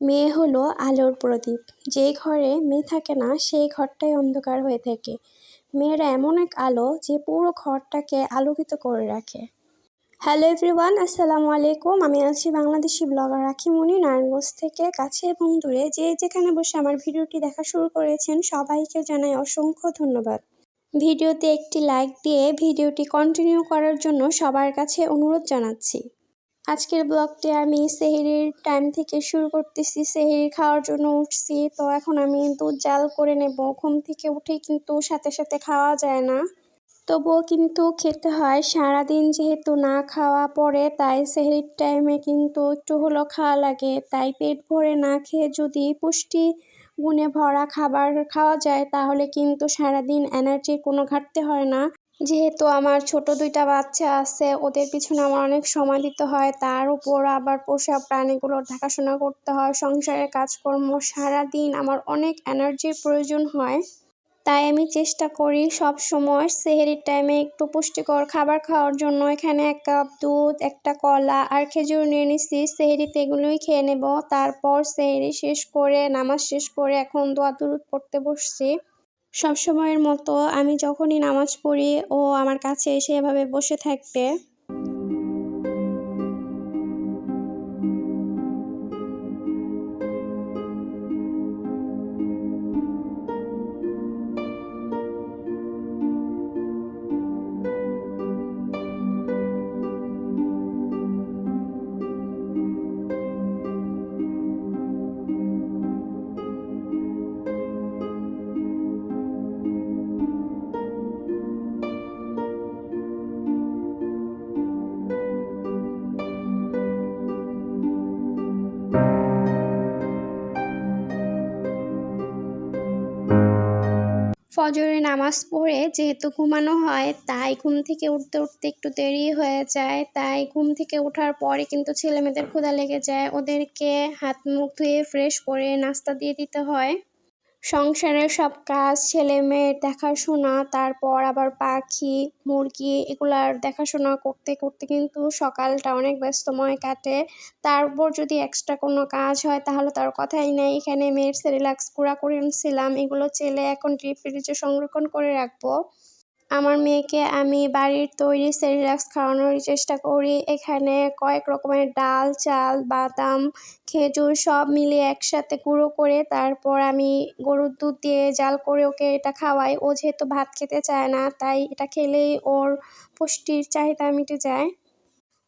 মেয়ে হলো আলোর প্রদীপ। যে ঘরে মেয়ে থাকে না, সেই ঘরটাই অন্ধকার হয়ে থাকে। মেয়েরা এমন এক আলো যে পুরো ঘরটাকে আলোকিত করে রাখে। হ্যালো এভরিওয়ান, আসসালামু আলাইকুম। আমি আছি বাংলাদেশি ব্লগার রাখিমণি নারায়ণগঞ্জ থেকে কাছে এবং দূরে। যে যেখানে বসে আমার ভিডিওটি দেখা শুরু করেছেন, সবাইকে জানাই অসংখ্য ধন্যবাদ। ভিডিওতে একটি লাইক দিয়ে ভিডিওটি কন্টিনিউ করার জন্য সবার কাছে অনুরোধ জানাচ্ছি। আজকের ব্লগটি আমি সেহেরির টাইম থেকে শুরু করতেছি। সেহেরি খাওয়ার জন্য উঠছি। তো এখন আমি দুধ জাল করে নেব। ঘুম থেকে উঠেই কিন্তু সাথে সাথে খাওয়া যায় না। তবুও কিন্তু খেতে হয়। সারাদিন যেহেতু না খাওয়া পড়ে, তাই সেহরির টাইমে কিন্তু একটু হলেও খাওয়া লাগে। তাই পেট ভরে না খেয়ে যদি পুষ্টি গুণে ভরা খাবার খাওয়া যায়, তাহলে কিন্তু সারাদিন এনার্জির কোনো ঘাটতি হয় না। যেহেতু আমার ছোট দুইটা বাচ্চা আছে, ওদের পিছনে আমার অনেক সময় দিতে হয়। তার উপর আবার পোষা প্রাণীগুলোর দেখাশোনা করতে হয়। সংসারের কাজকর্ম সারাদিন আমার অনেক এনার্জির প্রয়োজন হয়। তাই আমি চেষ্টা করি সব সময় সেহেরির টাইমে একটু পুষ্টিকর খাবার খাওয়ার জন্য। এখানে এক কাপ দুধ, একটা কলা আর খেজুর নিয়ে নিচ্ছি সেহেরিতে এগুলোই খেয়ে নেব। তারপর সেহেরি শেষ করে, নামাজ শেষ করে এখন দোয়া দুরুদ পড়তে বসছি। সবসময়ের মতো আমি যখনই নামাজ পড়ি ও আমার কাছে এসে এভাবে বসে থাকবে ফজরের নামাজ পড়ে যেহেতু ঘুমানো হয়, তাই ঘুম থেকে উঠতে উঠতে একটু দেরি হয়ে যায়। তাই ঘুম থেকে ওঠার পরে কিন্তু ছেলে মেয়েদের ক্ষুধা লেগে যায়। ওদেরকে হাত মুখ ধুয়ে ফ্রেশ করে নাস্তা দিয়ে দিতে হয়। সংসারের সব কাজ, ছেলে মেয়ের দেখাশোনা, তারপর আবার পাখি, মুরগি, এগুলার দেখাশোনা করতে করতে কিন্তু সকালটা অনেক ব্যস্তময় কাটে। তারপর যদি এক্সট্রা কোনো কাজ হয় তাহলে তার কথাই নেই। এখানে মেয়ের সেরিলাক্স কুড়া করে আনছিলাম এগুলো চেলে এখন ডিপ ফ্রিজে সংরক্ষণ করে রাখব। আমার মেয়েকে আমি বাড়ির তৈরি সেরিলাক্স খাওয়ানোর চেষ্টা করি। এখানে কয়েক রকমের ডাল, চাল, বাদাম, খেজুর সব মিলিয়ে একসাথে গুঁড়ো করে তারপর আমি গরুর দুধ দিয়ে জাল করে ওকে এটা খাওয়াই। ও যেহেতু ভাত খেতে চায় না, তাই এটা খেলেই ওর পুষ্টির চাহিদা মিটে যায়।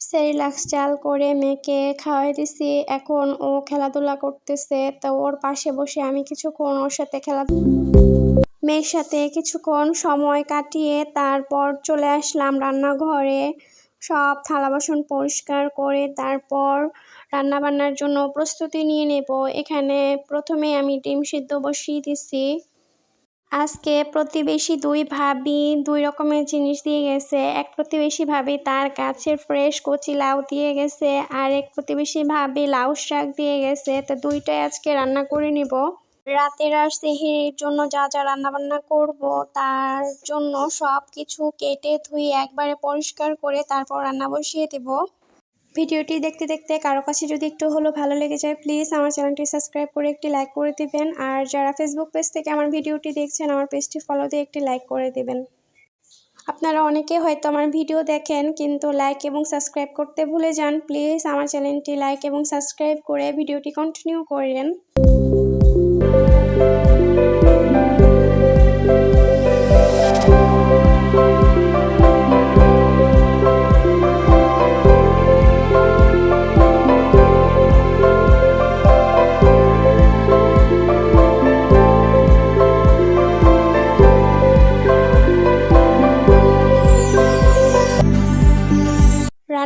সেরিলাক্স চাল করে মেয়েকে খাওয়াই দিছি। এখন ও খেলাধুলা করতেছে, তো ওর পাশে বসে আমি কিছুক্ষণ ওর সাথে খেলাধুলা মেয়ের সাথে কিছুক্ষণ সময় কাটিয়ে তারপর চলে আসলাম রান্নাঘরে। সব থালা বাসন পরিষ্কার করে তারপর রান্নাবান্নার জন্য প্রস্তুতি নিয়ে নেব। এখানে প্রথমে আমি ডিম সিদ্ধ বসিয়ে দিছি। আজকে প্রতিবেশী দুই ভাবি দুই রকমের জিনিস দিয়ে গেছে। এক প্রতিবেশী ভাবি তার গাছের ফ্রেশ কচি লাউ দিয়ে গেছে। আর এক প্রতিবেশী ভাবি লাউ শাক দিয়ে গেছে। তো দুইটাই আজকে রান্না করে নিব। রাতের আর সেহেরির জন্য যা যা রান্নাবান্না করব, তার জন্য সব কিছু কেটে ধুয়ে একবারে পরিষ্কার করে তারপর রান্না বসিয়ে দেব। ভিডিওটি দেখতে দেখতে কারও কাছে যদি একটু হলো ভালো লেগে যায় প্লিজ আমার চ্যানেলটি সাবস্ক্রাইব করে একটি লাইক করে দিবেন। আর যারা ফেসবুক পেজ থেকে আমার ভিডিওটি দেখছেন, আমার পেজটি ফলো দিয়ে একটি লাইক করে দেবেন। আপনারা অনেকে হয়তো আমার ভিডিও দেখেন, কিন্তু লাইক এবং সাবস্ক্রাইব করতে ভুলে যান। প্লিজ আমার চ্যানেলটি লাইক এবং সাবস্ক্রাইব করে ভিডিওটি কন্টিনিউ করেন। Música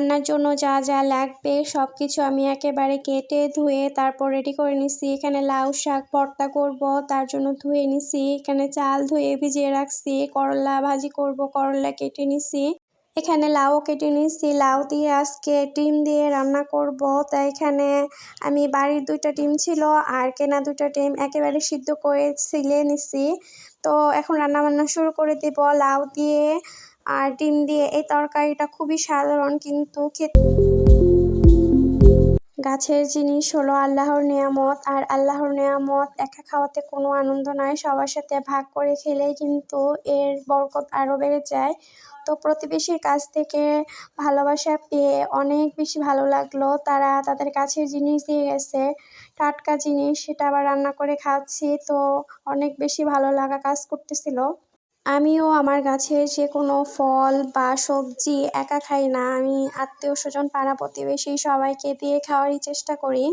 রান্নার জন্য যা যা লাগবে সব কিছু আমি একেবারে কেটে ধুয়ে তারপর রেডি করে নিছি। এখানে লাউ শাক ভর্তা করব, তার জন্য ধুয়ে নিছি। এখানে চাল ধুয়ে ভিজিয়ে রাখছি, করলা ভাজি করব, করলা কেটে নিছি। এখানে লাউ কেটে নিছি, লাউ দিয়ে আজকে ডিম দিয়ে রান্না করব। তাই এখানে আমি বাড়ির দুইটা ডিম ছিল আর কেনা দুইটা ডিম একেবারে সিদ্ধ করে ছিলে নিছি। তো এখন রান্না বান্না শুরু করে দেব। লাউ দিয়ে আর ডিম দিয়ে এই তরকারিটা খুবই সাধারণ কিন্তু খেতে গাছের জিনিস হলো আল্লাহর নিয়ামত, আর আল্লাহর নিয়ামত একা খাওয়াতে কোনো আনন্দ নয়। সবার সাথে ভাগ করে খেলেই কিন্তু এর বরকত আরও বেড়ে যায়। তো প্রতিবেশীর কাছ থেকে ভালোবাসা পেয়ে অনেক বেশি ভালো লাগল। তারা তাদের কাছের জিনিস দিয়ে গেছে, টাটকা জিনিস, সেটা আবার রান্না করে খাচ্ছি। তো অনেক বেশি ভালো লাগা কাজ করতেছিল। আমিও আমার গাছের যে কোনো ফল বা সবজি একা খাই না। আমি আত্মীয় স্বজন পাড়া প্রতিবেশী সবাইকে দিয়ে খাওয়ারই চেষ্টা করি।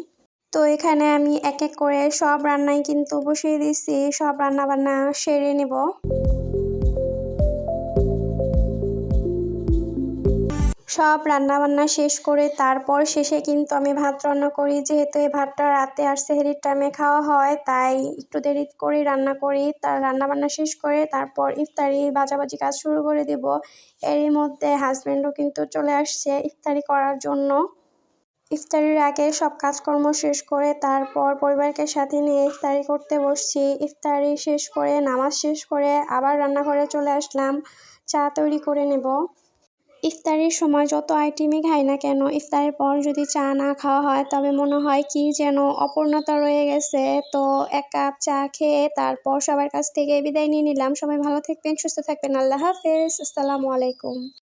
তো এখানে আমি এক এক করে সব রান্নাই কিন্তু বসিয়ে দিচ্ছি। সব রান্না বান্না সেরে নেব। সব রান্নাবান্না শেষ করে তারপর শেষে কিন্তু আমি ভাত রান্না করি। যেহেতু এই ভাতটা রাতে আর সেহরির টাইমে খাওয়া হয়, তাই একটু দেরি করে রান্না করি। তার রান্নাবান্না শেষ করে তারপর ইফতারি বাজাবাজি কাজ শুরু করে দেব। এরই মধ্যে হাজব্যান্ডও কিন্তু চলে আসছে ইফতারি করার জন্য। ইফতারির আগে সব কাজকর্ম শেষ করে তারপর পরিবারকে সাথে নিয়ে ইফতারি করতে বসছি। ইফতারি শেষ করে, নামাজ শেষ করে আবার রান্নাঘরে চলে আসলাম। চা তৈরি করে নেব। ইফতারির সময় যত আইটেমই খাই না কেন, ইফতারের পর যদি চা না খাওয়া হয়, তবে মনে হয় কি যেন অপূর্ণতা রয়ে গেছে। তো এক কাপ চা খেয়ে তারপর সবার কাছ থেকে বিদায় নিয়ে নিলাম। সবাই ভালো থাকবেন, সুস্থ থাকবেন। আল্লাহ হাফেজ। আসসালামু আলাইকুম।